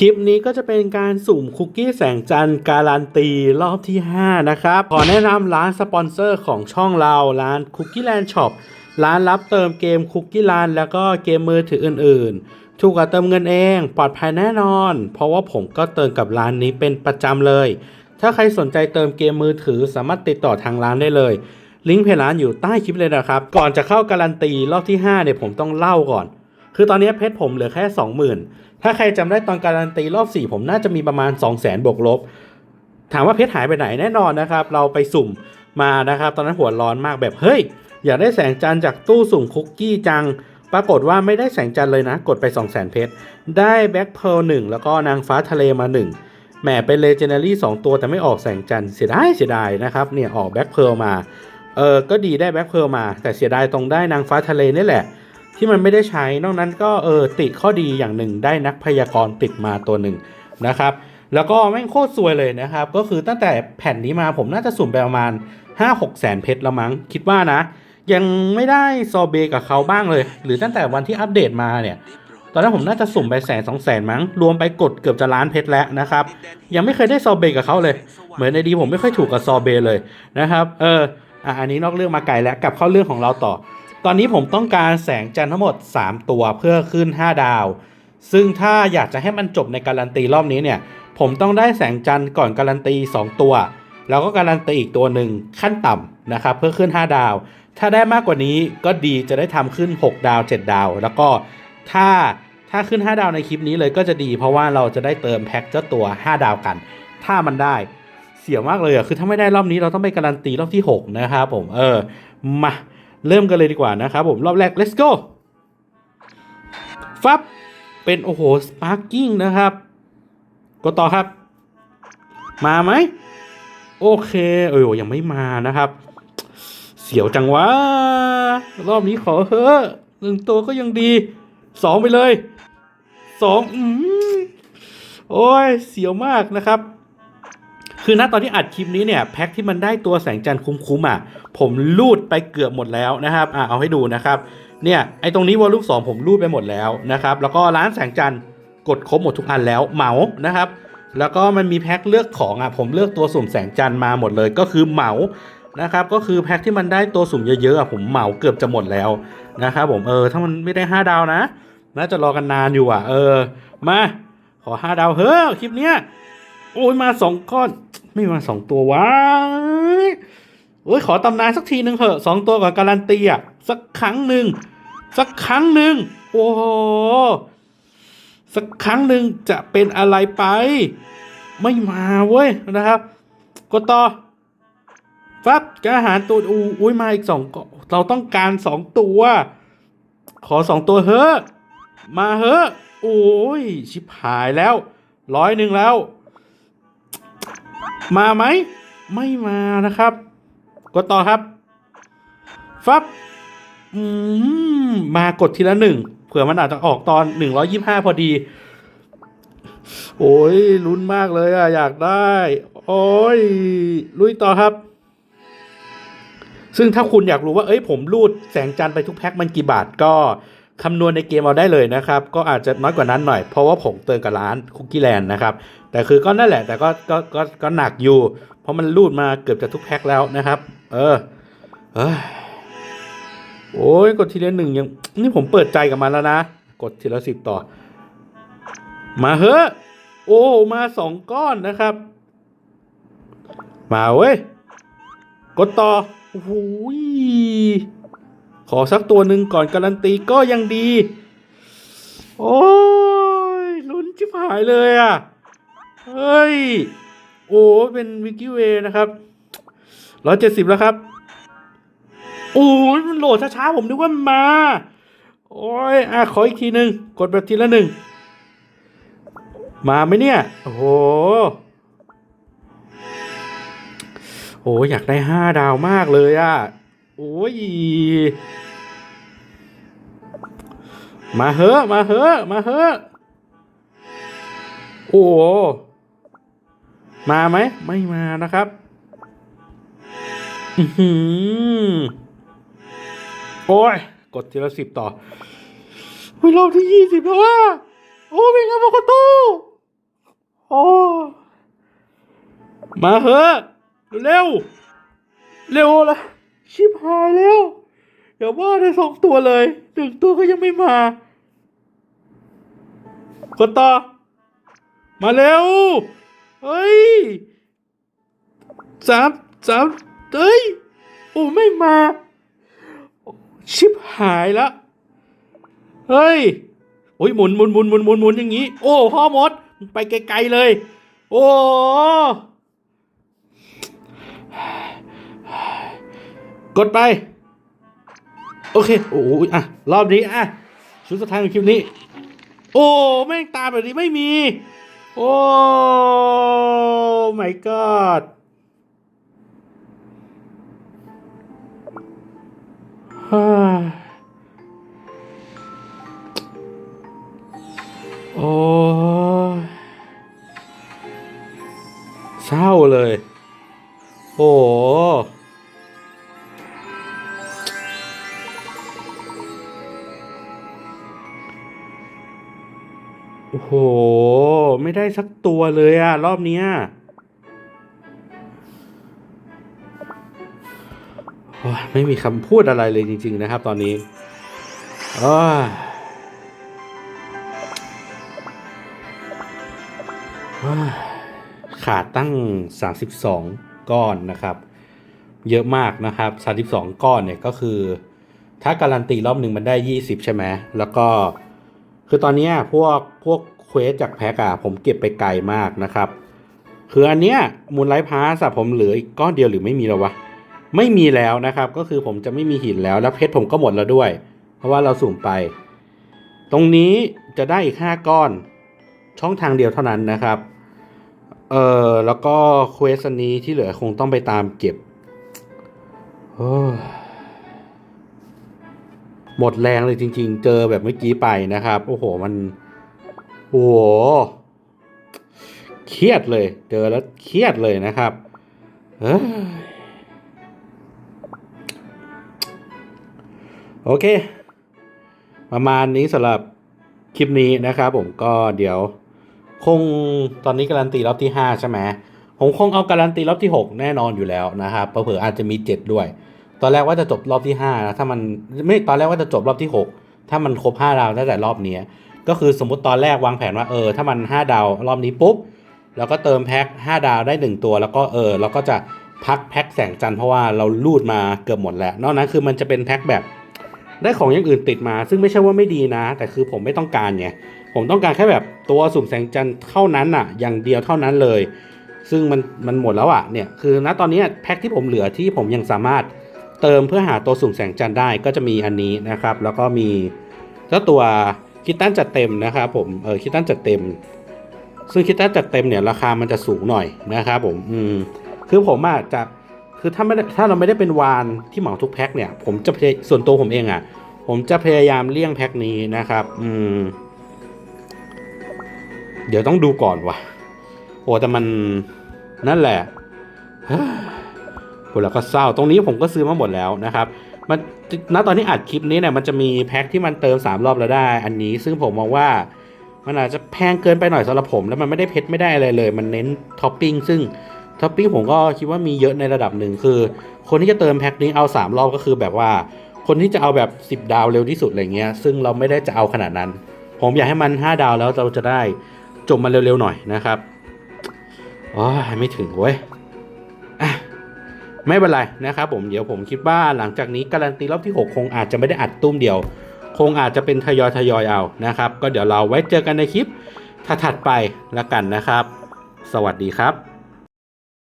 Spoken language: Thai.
คลิปนี้ก็จะเป็นการสุ่มคุกกี้แสงจันทร์การันตีรอบที่ 5 นะครับ ขอแนะนำร้านสปอนเซอร์ของช่องเราร้านคุกกี้แลนด์ช็อปร้านรับเติมเกมคุกกี้แลนด์แล้วก็เกมมือถืออื่นๆ ถูกกว่าเติมเงินเอง ปลอดภัยแน่นอน เพราะว่าผมก็เติมกับร้านนี้เป็นประจำเลย ถ้าใครสนใจเติมเกมมือถือสามารถติดต่อทางร้านได้เลยลิงก์เพจร้านอยู่ใต้คลิปเลยนะครับ ก่อนจะเข้าการันตีรอบที่5เนี่ยผมต้องเล่าก่อน คือตอนนี้เพชรผมเหลือแค่ 20,000 ถ้าใครจำได้ตอนการันตีรอบ 4 ผมน่าจะมีประมาณ 2 0 0 0 0 0บวกลบ ถามว่าเพชรหายไปไหนแน่นอนนะครับ เราไปสุ่มมานะครับ ตอนนั้นหัวร้อนมากแบบเฮ้ย อยากได้แสงจันจากตู้สุ่มคุกกี้จัง ปรากฏว่าไม่ได้แสงจันเลยนะ กดไป 2 0 0 0 0 0เพชร ได้แบ็คเพลหนึ่งแล้วก็นางฟ้าทะเลมา 1แหมเป็นเลเจนดารี่2ตัวแต่ไม่ออกแสงจันเสียดายเสียดายนะครับเนี่ยออกแบ็คเพลมาเออก็ดีได้แบ็คเพลมา แต่เสียดายตรงได้นางฟ้าทะเลนี่แหละ ที่มันไม่ได้ใช้ นอกนั้นก็เออติดข้อดีอย่างหนึ่งได้นักพยากรณ์ติดมาตัวหนึ่งนะครับ แล้วก็แม่งโคตรซวยเลยนะครับ ก็คือตั้งแต่แผ่นนี้มาผมน่าจะสุ่มไปประมาณ 5-6 แสนเพชรละมั้ง คิดว่านะ ยังไม่ได้ซอเบกับเขาบ้างเลย หรือตั้งแต่วันที่อัปเดตมาเนี่ย ตอนนั้นผมน่าจะสุ่มไปแสนสองแสนมั้ง รวมไปกดเกือบจะล้านเพชรแล้วนะครับ ยังไม่เคยได้ซอเบกับเขาเลย เหมือนในดีผมไม่ค่อยถูกกับซอเบเลยนะครับ เอออะอันนี้นอกเรื่องมาไกลแล้วกลับเข้าเรื่องของเราต่อ ตอนนี้ผมต้องการแสงจันทร์ทั้งหมด 3 ตัวเพื่อขึ้น 5 ดาว ซึ่งถ้าอยากจะให้มันจบในการันตีรอบนี้เนี่ย ผมต้องได้แสงจันทร์ก่อนการันตี 2 ตัว แล้วก็การันตีอีกตัวหนึ่งขั้นต่ำนะครับเพื่อขึ้น 5 ดาว ถ้าได้มากกว่านี้ก็ดีจะได้ทำขึ้น 6 ดาว 7 ดาว แล้วก็ถ้าถ้าขึ้น 5 ดาวในคลิปนี้เลยก็จะดี เพราะว่าเราจะได้เติมแพ็คเจ้าตัว 5 ดาวกัน ถ้ามันได้เสียมากเลยอะคือถ้าไม่ได้รอบนี้เราต้องไปการันตีรอบที่ 6 นะครับผมเออมา เริ่มกันเลยดีกว่านะครับผมรอบแรก let's go ฟับ เป็นโอ้โห sparking นะครับ กดต่อครับ มาไหม โอเค เออยังไม่มานะครับ เสียวจังวะ รอบนี้ขอเฮ้อหนึ่งตัวก็ยังดีสองไปเลยสองอืมโอ้ย เสียวมากนะครับ คือณตอนที่อัดคลิปนี้เนี่ยแพ็คที่มันได้ตัวแสงจันทร์คุ้มๆอะผมลูดไปเกือบหมดแล้วนะครับอะเอาให้ดูนะครับเนี่ยไอตรงนี้วอลลุ่มสองผมรูดไปหมดแล้วนะครับแล้วก็ร้านแสงจันทร์กดครบหมดทุกอันแล้วเหมานะครับแล้วก็มันมีแพ็คเลือกของอะผมเลือกตัวสุ่มแสงจันทร์มาหมดเลยก็คือเหมานะครับก็คือแพ็คที่มันได้ตัวสุ่มเยอะๆอะผมเหมาเกือบจะหมดแล้วนะครับผมเออถ้ามันไม่ได้ห้าดาวนะน่าจะรอกันนานอยู่อะ เออ มาขอห้าดาวเฮ้ยคลิปเนี้ย อ้ยมาสองก้อน ไม่มาสองตัววะโอ้ยขอตำนานสักทีหนึ่งเถอะสองตัวกับการันตีอะสักครั้งหนึ่งสักครั้งหนึ่งโอ้โหสักครั้งหนึ่งจะเป็นอะไรไป ไม่มาเว้ยนะครับกดต่อฟับกอาหารตัวอูอุ้ยมาอีกสองก็เราต้องการสองตัว ขอสองตัวเฮ้อะมาเฮ้อะโอ้ยชิบหายแล้วร้อยหนึ่งแล้ว มาไหม ไม่มานะครับ กดต่อครับ ฟับอืมมากดทีละหนึ่งเผื่อมันอาจจะออกตอนหนึ่งร้อยี่ห้าพอดี โอ้ยลุ้นมากเลยอะอยากได้ โอ้ยลุยต่อครับ ซึ่งถ้าคุณอยากรู้ว่า เอ้ยผมรูดแสงจันทร์ไปทุกแพ็คมันกี่บาทก็ คำนวณในเกมเอาได้เลยนะครับ ก็อาจจะน้อยกว่านั้นหน่อย เพราะว่าผมเติมกับร้านคุกกี้แลนด์นะครับ แต่คือก็นั่นแหละ แต่ก็ก็ก็ก็หนักอยู่ เพราะมันรูดมาเกือบจะทุกแพ็คแล้วนะครับ เออเอยโอ้ยกดทีละหนึ่งยัง นี่ผมเปิดใจกับมันแล้วนะ กดทีละสิบต่อ มาเฮ้อโอ้มาสองก้อนนะครับ มาเว้ย กดต่อโอ้ย ขอสักตัวหนึ่งก่อนการันตีก็ยังดี โอ้ยลุ้นชิบหายเลยอะ เฮ้ย โอ้เป็นวิกิเวนะครับร้อยเจ็ดสิบแล้วครับ โอ้ยมันโหลดช้าๆผมนึกว่ามา โอ้ยอะขออีกทีหนึ่งกดแบบทีละหนึ่ง มาไหมเนี่ย โอ้โหโอ้ยอยากได้ห้าดาวมากเลยอะ โอ้ย มาเฮอะมาเฮอะมาเฮอะโอ้มาไหม ไม่มานะครับอือหือโอ้ย กดทีละสิบต่อเฮ้ยรอบที่ยี่สิบแล้วว่าโอ้เป็นอะโวคาโตโอ้มาเหอะเร็ว เร็วละ ชิบหายแล้วเดี๋ยวว่าได้สองตัวเลยหนึ่งตัวก็ยังไม่มากดต่อ มาเร็ว เฮ้ยสามสามเฮ้ย โอ้ไม่มา ชิบหายละ เฮ้ย โอ้ยหมุนหมุนหมุนหมุนหมุนหมุนอย่างนี้ โอ้พ่อมด ไปไกลๆเลย โอ้ กดไป โอเค โอ้ยอะ รอบนี้อะ ชุดสุดท้ายของคลิปนี้ โอ้ แม่งตาแบบนี้ไม่มี โอ้ my god ฮ่า อ้โห ไม่ได้สักตัวเลยอะรอบเนี้ยไม่มีคำพูดอะไรเลยจริง ๆ นะครับ ตอนนี้อ้ายอ้ายขาดตั้ง 32 ก้อนนะครับ เยอะมากนะครับ 32 ก้อนเนี่ยก็คือ ถ้าการันตีรอบหนึ่งมันได้ 20 ใช่ไหมแล้วก็ คือตอนนี้พวกพวกเควสจากแพ็กอะผมเก็บไปไกลมากนะครับ คืออันเนี้ยมูลไลท์พาสอะผมเหลืออีกก้อนเดียวหรือไม่มีแล้ววะ ไม่มีแล้วนะครับ ก็คือผมจะไม่มีหินแล้ว แล้วเพชรผมก็หมดแล้วด้วย เพราะว่าเราสุ่มไป ตรงนี้จะได้อีก 5 ก้อน ช่องทางเดียวเท่านั้นนะครับ เออแล้วก็เควสอันนี้ที่เหลือคงต้องไปตามเก็บโอ้ หมดแรงเลยจริง ๆ เจอแบบเมื่อกี้ไปนะครับ โอ้โหมัน โอ้โหเครียดเลย เจอแล้วเครียดเลยนะครับเอ้ยโอเค ประมาณนี้สำหรับคลิปนี้นะครับผมก็เดี๋ยว คงตอนนี้การันตีรอบที่ 5 ใช่ไหมผมคงเอาการันตีรอบที่ 6 แน่นอนอยู่แล้วนะครับเผื่ออาจจะมี 7 ด้วย ตอนแรกว่าจะจบรอบที่5นะถ้ามันไม่ตอนแรกว่าจะจบรอบที่ 6 ถ้ามันครบ5ดาวตั้งแต่รอบนี้ก็คือสมมติตอนแรกวางแผนว่าเออถ้ามัน 5 ดาวรอบนี้ปุ๊บแล้วก็เติมแพ็ค5ดาวได้ 1 ตัว แล้วก็เออเราก็จะพักแพ็คแสงจันทร์เพราะว่าเราลูดมาเกือบหมดแล้ว นอกนั้นคือมันจะเป็นแพ็คแบบได้ของอย่างอื่นติดมา ซึ่งไม่ใช่ว่าไม่ดีนะ แต่คือผมไม่ต้องการไงผมต้องการแค่แบบตัวสุ่มแสงจันทร์เท่านั้นอะ อย่างเดียวเท่านั้นเลย ซึ่งมันมันหมดแล้วอะเนี่ยคือณตอนนี้แพ็คที่ผมเหลือที่ผมยังสามารถ เติมเพื่อหาตัวสุ่มแสงจันทร์ได้ก็จะมีอันนี้นะครับ แล้วก็มีเจ้าตัวคิตตันจัดเต็มนะครับผมเออคิตตันจัดเต็ม ซึ่งคิตตันจัดเต็มเนี่ยราคามันจะสูงหน่อยนะครับผมอืมคือผมอะจะคือถ้าไม่ถ้าเราไม่ได้เป็นวานที่เหมาทุกแพ็คเนี่ยผมจะพยส่วนตัวผมเองอะ ผมจะพยายามเลี่ยงแพ็คนี้นะครับ อืม เดี๋ยวต้องดูก่อนว่ะ โอ้แต่มันนั่นแหละ เฮ้ยพูดแล้วก็เศร้าตรงนี้ผมก็ซื้อมาหมดแล้วนะครับมันณตอนที่อัดคลิปนี้เนี่ยมันจะมีแพ็คที่มันเติมสามรอบแล้วได้ อันนี้ซึ่งผมมองว่ามันอาจจะแพงเกินไปหน่อยสำหรับผมแล้วมันไม่ได้เพชรไม่ได้อะไรเลย มันเน้นท็อปปิ้งซึ่งท็อปปิ้งผมก็คิดว่ามีเยอะในระดับหนึ่งคือ คนที่จะเติมแพ็คนี้เอาสามรอบก็คือแบบว่า คนที่จะเอาแบบ 10 ดาวเร็วที่สุดอะไรเงี้ยซึ่งเราไม่ได้จะเอาขนาดนั้น ผมอยากให้มัน 5 ดาวแล้วเราจะได้จบมันเร็วๆหน่อยนะครับอ๋อไม่ถึงเว้ย ไม่เป็นไรนะครับผมเดี๋ยวผมคิดว่าหลังจากนี้การันตีรอบที่ 6 คงอาจจะไม่ได้อัดตุ้มเดียว คงอาจจะเป็นทยอยทยอยเอานะครับ ก็เดี๋ยวเราไว้เจอกันในคลิปถัดๆไปแล้วกันนะครับ สวัสดีครับ